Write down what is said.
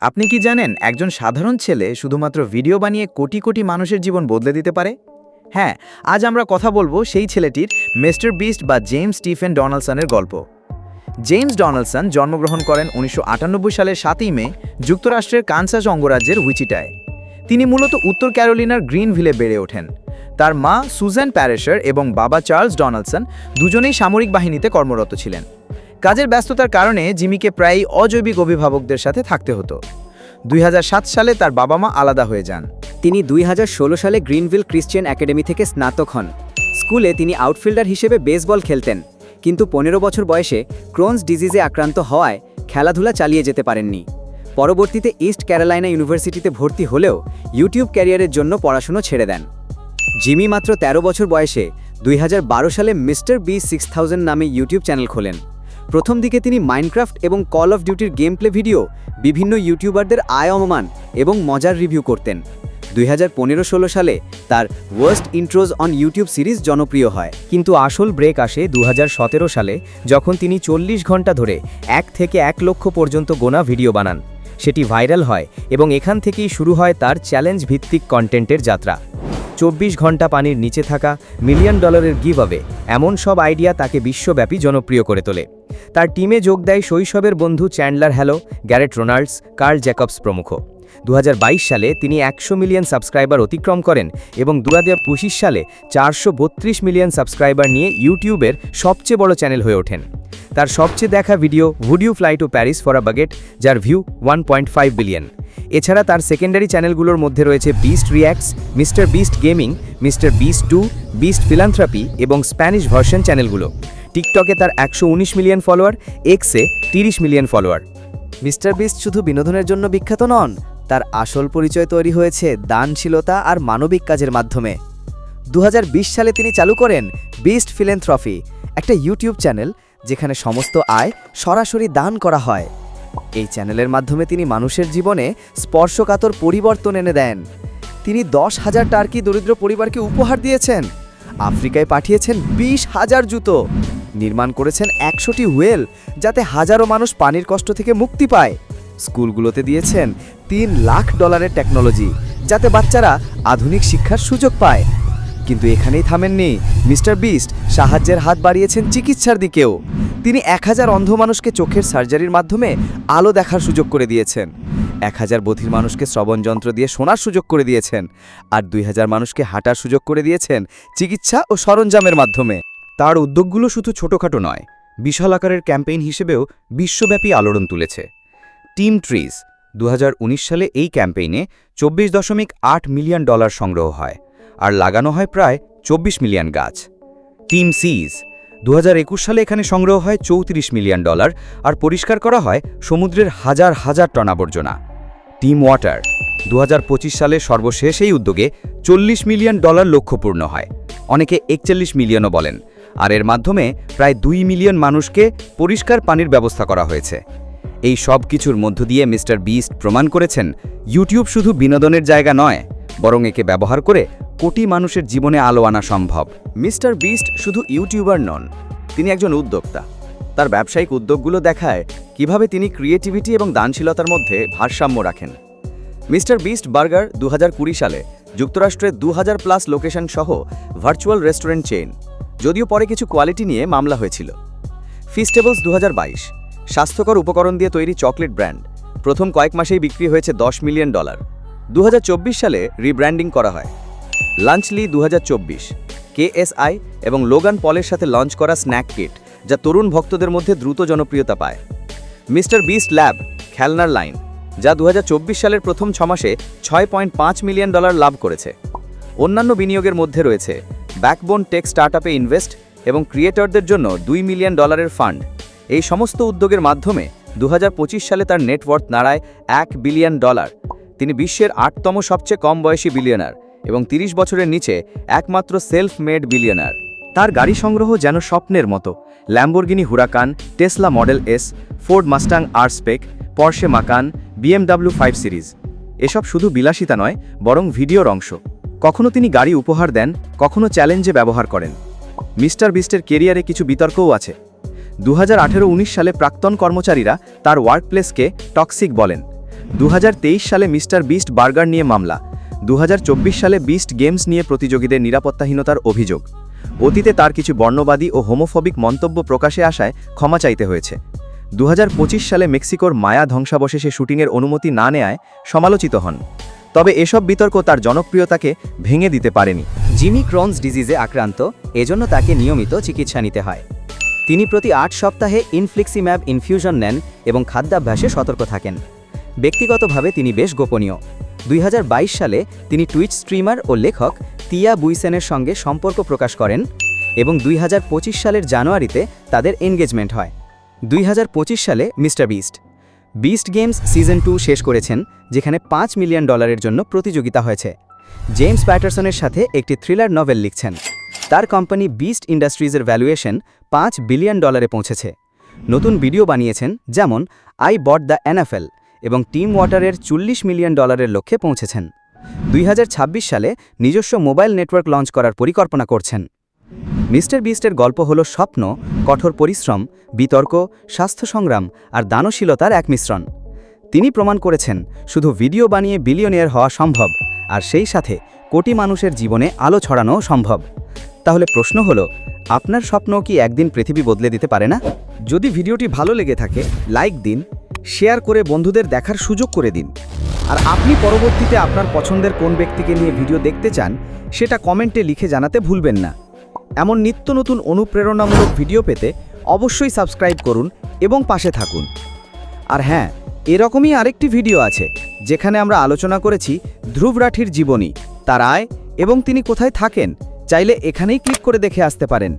আপনি কি জানেন একজন সাধারণ ছেলে শুধুমাত্র ভিডিও বানিয়ে কোটি কোটি মানুষের জীবন বদলে দিতে পারে? হ্যাঁ আজ আমরা কথা বলব সেই ছেলেটির মিস্টার বিস্ট বা জেমস স্টিফেন ডোনাল্ডসনের গল্প। জেমস ডোনাল্ডসন জন্মগ্রহণ করেন উনিশশো আটানব্বই সালের সাতই মে, যুক্তরাষ্ট্রের কানসাস অঙ্গরাজ্যের উইচিটায়। তিনি মূলত উত্তর ক্যারোলিনার গ্রিনভিলে বেড়ে ওঠেন। তার মা সুজান প্যারেশার এবং বাবা চার্লস ডোনাল্ডসন দুজনেই সামরিক বাহিনীতে কর্মরত ছিলেন। কাজের ব্যস্ততার কারণে জিমিকে প্রায়ই অজৈবিক অভিভাবকদের সাথে থাকতে হতো। দুই হাজার সাত সালে তার বাবা মা আলাদা হয়ে যান। তিনি দুই হাজার ষোলো সালে গ্রিনভিল ক্রিশ্চিয়ান একাডেমি থেকে স্নাতক হন। স্কুলে তিনি আউটফিল্ডার হিসেবে বেসবল খেলতেন, কিন্তু পনেরো বছর বয়সে ক্রোনস ডিজিজে আক্রান্ত হওয়ায় খেলাধুলা চালিয়ে যেতে পারেননি। পরবর্তীতে ইস্ট ক্যারোলাইনা ইউনিভার্সিটিতে ভর্তি হলেও ইউটিউব ক্যারিয়ারের জন্য পড়াশুনো ছেড়ে দেন। জিমি মাত্র ১৩ বছর বয়সে দুই হাজার বারো সালে মিস্টার বি সিক্স নামে ইউটিউব চ্যানেল খোলেন। প্রথম দিকে তিনি মাইনক্রাফট এবং কল অফ ডিউটির গেম প্লে ভিডিও বিভিন্ন ইউটিউবারদের আয় অমমান এবং মজার রিভিউ করতেন। দুই হাজার ষোলো সালে তার worst intros on YouTube series জনপ্রিয় হয়। কিন্তু আসল ব্রেক আসে দু হাজার সতেরো সালে, যখন তিনি চল্লিশ ঘণ্টা ধরে এক থেকে এক লক্ষ পর্যন্ত গোনা ভিডিও বানান। সেটি ভাইরাল হয় এবং এখান থেকেই শুরু হয় তার চ্যালেঞ্জ ভিত্তিক কন্টেন্টের যাত্রা। চব্বিশ ঘণ্টা পানির নিচে থাকা মিলিয়ন ডলারের গিভ এমন সব আইডিয়া তাকে বিশ্বব্যাপী জনপ্রিয় করে তোলে। তার টিমে যোগ দেয় শৈশবের বন্ধু Chandler Hallow, Garrett Ronalds, Karl Jacobs প্রমুখ। দু হাজার বাইশ সালে তিনি একশো মিলিয়ন সাবস্ক্রাইবার অতিক্রম করেন এবং দু হাজার পঁচিশ সালে চারশো বত্রিশ মিলিয়ন সাবস্ক্রাইবার নিয়ে ইউটিউবের সবচেয়ে বড় চ্যানেল হয়ে ওঠেন। তার সবচেয়ে দেখা video you fly to Paris for a baguette যার ভিউ ওয়ান পয়েন্ট বিলিয়ন। এছাড়া তার সেকেন্ডারি চ্যানেলগুলোর মধ্যে রয়েছে Beast reacts mister Beast gaming mister Beast two Beast philanthropy এবং স্প্যানিশ ভার্সন চ্যানেলগুলো। টিকটকে তার একশো উনিশ মিলিয়ন ফলোয়ার, এক্সে তিরিশ মিলিয়ন ফলোয়ার। মিস্টার বিস্ট শুধু বিনোদনের জন্য বিখ্যাত নন, তার আসল পরিচয় তৈরি হয়েছে দানশীলতা আর মানবিক কাজের মাধ্যমে। দু হাজার বিশ সালে তিনি চালু করেন বিস্ট ফিলেন্থ্রফি, একটা ইউটিউব চ্যানেল যেখানে সমস্ত আয় সরাসরি দান করা হয়। এই চ্যানেলের মাধ্যমে তিনি মানুষের জীবনে স্পর্শকাতর পরিবর্তন এনে দেন। তিনি দশ হাজার টার্কি দরিদ্র পরিবারকে উপহার দিয়েছেন। আফ্রিকায় পাঠিয়েছেন বিশ হাজার জুতো। নির্মাণ করেছেন একশোটি হুয়েল যাতে হাজারো মানুষ পানির কষ্ট থেকে মুক্তি পায়। স্কুলগুলোতে দিয়েছেন তিন লাখ ডলারের টেকনোলজি যাতে বাচ্চারা আধুনিক শিক্ষার সুযোগ পায়। কিন্তু এখানেই থামেননি, মিস্টার বিস্ট সাহায্যের হাত বাড়িয়েছেন চিকিৎসার দিকেও। তিনি এক হাজার অন্ধ মানুষকে চোখের সার্জারির মাধ্যমে আলো দেখার সুযোগ করে দিয়েছেন। এক হাজার বধির মানুষকে শ্রবণ যন্ত্র দিয়ে শোনার সুযোগ করে দিয়েছেন। আর দুই হাজার মানুষকে হাঁটার সুযোগ করে দিয়েছেন চিকিৎসা ও সরঞ্জামের মাধ্যমে। তার উদ্যোগগুলো শুধু ছোটখাটো নয়, বিশাল আকারের ক্যাম্পেইন হিসেবেও বিশ্বব্যাপী আলোড়ন তুলেছে। টিম ট্রিজ দু হাজার উনিশ সালে এই ক্যাম্পেইনে চব্বিশ দশমিক আট মিলিয়ন ডলার সংগ্রহ হয় আর লাগানো হয় প্রায় চব্বিশ মিলিয়ন গাছ। টিম সিজ দু হাজার একুশ সালে এখানে সংগ্রহ হয় চৌত্রিশ মিলিয়ন ডলার আর পরিষ্কার করা হয় সমুদ্রের হাজার হাজার টন আবর্জনা। টিম ওয়াটার দু হাজার পঁচিশ সালে সর্বশেষ এই উদ্যোগে চল্লিশ মিলিয়ন ডলার লক্ষ্যপূর্ণ হয়। অনেকে একচল্লিশ মিলিয়নও বলেন। আর এর মাধ্যমে প্রায় দুই মিলিয়ন মানুষকে পরিষ্কার পানির ব্যবস্থা করা হয়েছে। এই সব কিছুর মধ্য দিয়ে মিস্টার বিস্ট প্রমাণ করেছেন, ইউটিউব শুধু বিনোদনের জায়গা নয়, বরং একে ব্যবহার করে কোটি মানুষের জীবনে আলো আনা সম্ভব। মিস্টার বিস্ট শুধু ইউটিউবার নন, তিনি একজন উদ্যোক্তা। তার ব্যবসায়িক উদ্যোগগুলো দেখায় কীভাবে তিনি ক্রিয়েটিভিটি এবং দানশীলতার মধ্যে ভারসাম্য রাখেন। মিস্টার বিস্ট বার্গার দু হাজার কুড়ি সালে যুক্তরাষ্ট্রের দু হাজার প্লাস লোকেশন সহ ভার্চুয়াল রেস্টুরেন্ট চেইন। যদিও পরে কিছু কোয়ালিটি নিয়ে মামলা হয়েছিল। ফিস্টেবলস দু হাজার বাইশ, স্বাস্থ্যকর উপকরণ দিয়ে তৈরি চকলেট ব্র্যান্ড প্রথম কয়েক মাসেই বিক্রি হয়েছে দশ মিলিয়ন ডলার দু হাজার চব্বিশ সালে রিব্র্যান্ডিং করা হয়। লাঞ্চলি দু কেএসআই এবং লোগান পলের সাথে লঞ্চ করা স্ন্যাক কিট যা তরুণ ভক্তদের মধ্যে দ্রুত জনপ্রিয়তা পায়। মিস্টার বিস্ট ল্যাব খেলনার লাইন যা দু হাজার চব্বিশ সালের প্রথম ছমাসে ছয় মিলিয়ন ডলার লাভ করেছে। অন্যান্য বিনিয়োগের মধ্যে রয়েছে ব্যাকবোন টেক স্টার্টআপে ইনভেস্ট এবং ক্রিয়েটরদের জন্য দুই মিলিয়ন ডলারের ফান্ড এই সমস্ত উদ্যোগের মাধ্যমে দু হাজার পঁচিশ সালে তার নেটওয়ার্থ নাড়ায় এক বিলিয়ন ডলার তিনি বিশ্বের আটতম সবচেয়ে কম বয়সী বিলিয়নার এবং ৩০ বছরের নিচে একমাত্র সেলফ মেড বিলিয়নার তার গাড়ি সংগ্রহ যেন স্বপ্নের মতো। Lamborghini Huracan Tesla model S Ford Mustang R spec Porsche Macan BMW five series এসব শুধু বিলাসিতা নয়, বরং ভিডিওর অংশ। কখনো তিনি গাড়ি উপহার দেন, কখনো চ্যালেঞ্জে ব্যবহার করেন। মিস্টার বিস্টের কেরিয়ারে কিছু বিতর্কও আছে। দু হাজার সালে প্রাক্তন কর্মচারীরা তার ওয়ার্কপ্লেসকে টক্সিক বলেন। দু হাজার তেইশ সালে মিস্টার বিস্ট বার্গার নিয়ে মামলা। দু হাজার চব্বিশ সালে বিস্ট গেমস নিয়ে প্রতিযোগীদের নিরাপত্তাহীনতার অভিযোগ। অতীতে তার কিছু বর্ণবাদী ও হোমোফবিক মন্তব্য প্রকাশে আসায় ক্ষমা চাইতে হয়েছে। দু হাজার পঁচিশ সালে মেক্সিকোর মায়া ধ্বংসাবশেষে শুটিংয়ের অনুমতি না নেয়ায় সমালোচিত হন। তবে এসব বিতর্ক তার জনপ্রিয়তাকে ভেঙে দিতে পারেনি। জিমি ক্রনস ডিজিজে আক্রান্ত, এজন্য তাকে নিয়মিত চিকিৎসা নিতে হয়। তিনি প্রতি আট সপ্তাহে ইনফ্লিক্সিম্যাব ইনফিউশন নেন এবং খাদ্যাভ্যাসে সতর্ক থাকেন। ব্যক্তিগতভাবে তিনি বেশ গোপনীয়। দুই হাজার বাইশ সালে তিনি টুইট স্ট্রিমার ও লেখক তিয়া বুইসেনের সঙ্গে সম্পর্ক প্রকাশ করেন এবং দুই হাজার পঁচিশ সালের জানুয়ারিতে তাদের এনগেজমেন্ট হয়। দুই হাজার পঁচিশ সালে mister Beast. Beast games season two শেষ করেছেন, যেখানে পাঁচ মিলিয়ন ডলারের জন্য প্রতিযোগিতা হয়েছে। জেমস প্যাটারসনের সাথে একটি থ্রিলার নভেল লিখছেন। তার কোম্পানি বিস্ট ইন্ডাস্ট্রিজের ভ্যালুয়েশন পাঁচ বিলিয়ন ডলারে পৌঁছেছে। নতুন ভিডিও বানিয়েছেন, যেমন আই বট দ্য এনএফএল এবং টিম ওয়াটারের চল্লিশ মিলিয়ন ডলারের লক্ষ্যে পৌঁছেছেন। দুই হাজার ছাব্বিশ সালে নিজস্ব মোবাইল নেটওয়ার্ক লঞ্চ করার পরিকল্পনা করছেন। মিস্টার বিস্টের গল্প হল স্বপ্ন, কঠোর পরিশ্রম, বিতর্ক, স্বাস্থ্য সংগ্রাম আর দানশীলতার এক মিশ্রণ। তিনি প্রমাণ করেছেন, শুধু ভিডিও বানিয়ে বিলিয়নিয়ার হওয়া সম্ভব, আর সেই সাথে কোটি মানুষের জীবনে আলো ছড়ানোও সম্ভব। তাহলে প্রশ্ন হলো, আপনার স্বপ্ন কি একদিন পৃথিবী বদলে দিতে পারে না? যদি ভিডিওটি ভালো লেগে থাকে, লাইক দিন, শেয়ার করে বন্ধুদের দেখার সুযোগ করে দিন। আর আপনি পরবর্তীতে আপনার পছন্দের কোন ব্যক্তিকে নিয়ে ভিডিও দেখতে চান, সেটা কমেন্টে লিখে জানাতে ভুলবেন না। এমন নিত্য নতুন অনুপ্রেরণামূলক ভিডিও পেতে অবশ্যই সাবস্ক্রাইব করুন এবং পাশে থাকুন। আর হ্যাঁ এরকমই আরেকটি ভিডিও আছে, যেখানে আমরা আলোচনা করেছি ধ্রুবরাঠির জীবনী, তার আয় এবং তিনি কোথায় থাকেন। চাইলে এখানেই ক্লিক করে দেখে আসতে পারেন।